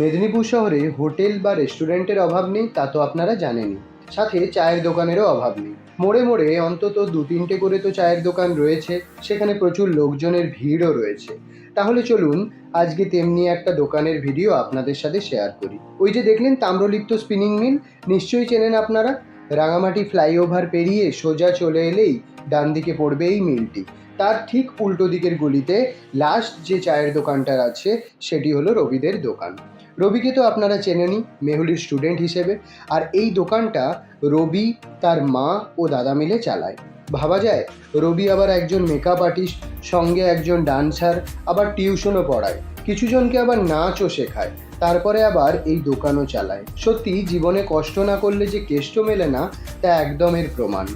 মেদিনীপুর শহরে হোটেল বা রেস্টুরেন্টের অভাব নেই, তা তো আপনারা জানেনই। সাথে চায়ের দোকানেরও অভাব নেই। মোড়ে মোড়ে অন্তত দু তিনটে করে তো চায়ের দোকান রয়েছে, সেখানে প্রচুর লোকজনের ভিড়ও রয়েছে। তাহলে চলুন, আজকে তেমনি একটা দোকানের ভিডিও আপনাদের সাথে শেয়ার করি। ওই যে দেখলেন তাম্রলিপ্ত স্পিনিং মিল নিশ্চয়ই চেনেন আপনারা? রাঙামাটি ফ্লাইওভার পেরিয়ে সোজা চলে এলেই ডান দিকে পড়বে এই মিলটি তার ঠিক উল্টো দিকের গলিতে লাস্ট যে চায়ের দোকানটার আছে, সেটি হলো রবিদের দোকান। রবিকে তো আপনারা চেনেনই, মেহুলির স্টুডেন্ট হিসেবে। আর এই দোকানটা রবি, তার মা ও দাদা মিলে চালায়। ভাবা যায়, রবি আবার একজন মেকআপ আর্টিস্ট সঙ্গে একজন ডান্সার আবার টিউশনও পড়ায়। কিছুজনকে আবার নাচও শেখায়। তারপরে আবার এই দোকানও চালায়। সত্যি, জীবনে কষ্ট না করলে যে কেষ্ট মেলে না, তা একদমের প্রমাণ।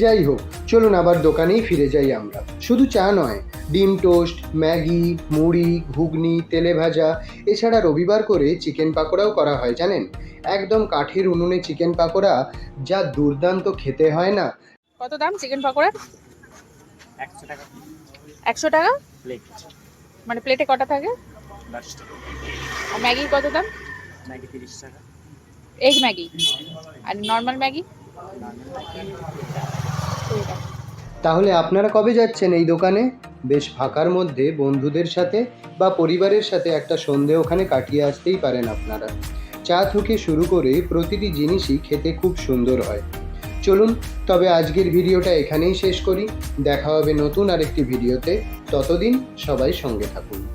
যাই হোক চলুন আবার দোকানেই ফিরে যাই আমরা। শুধু চা নয় ডিম টোস্ট ম্যাগি মুড়ি ঘুগনি তেলে ভাজা এছাড়া রবিবার করে চিকেন পাকোড়াও করা হয় জানেন? একদম কাঠের উনুনে চিকেন পাকোড়া যা দুর্দান্ত খেতে হয় না। কত দাম চিকেন পকোড়ার একশো টাকা। একশো টাকা? প্লেট মানে প্লেটে কটা থাকে? আর ম্যাগির কত দাম? ম্যাগি তিরিশ টাকা। Egg Maggi. আর নর্মাল ম্যাগি। তাহলে আপনারা কবে যাচ্ছেন এই দোকানে? বেশ ফাঁকার মধ্যে বন্ধুদের সাথে বা পরিবারের সাথে একটা সন্ধে ওখানে কাটিয়ে আসতেই পারেন আপনারা। চা থেকে শুরু করে প্রতিটি জিনিসই খেতে খুব সুন্দর হয়। চলুন, তবে আজকের ভিডিওটা এখানেই শেষ করি। দেখা হবে নতুন আরেকটি ভিডিওতে। ততদিন সবাই সঙ্গে থাকুন।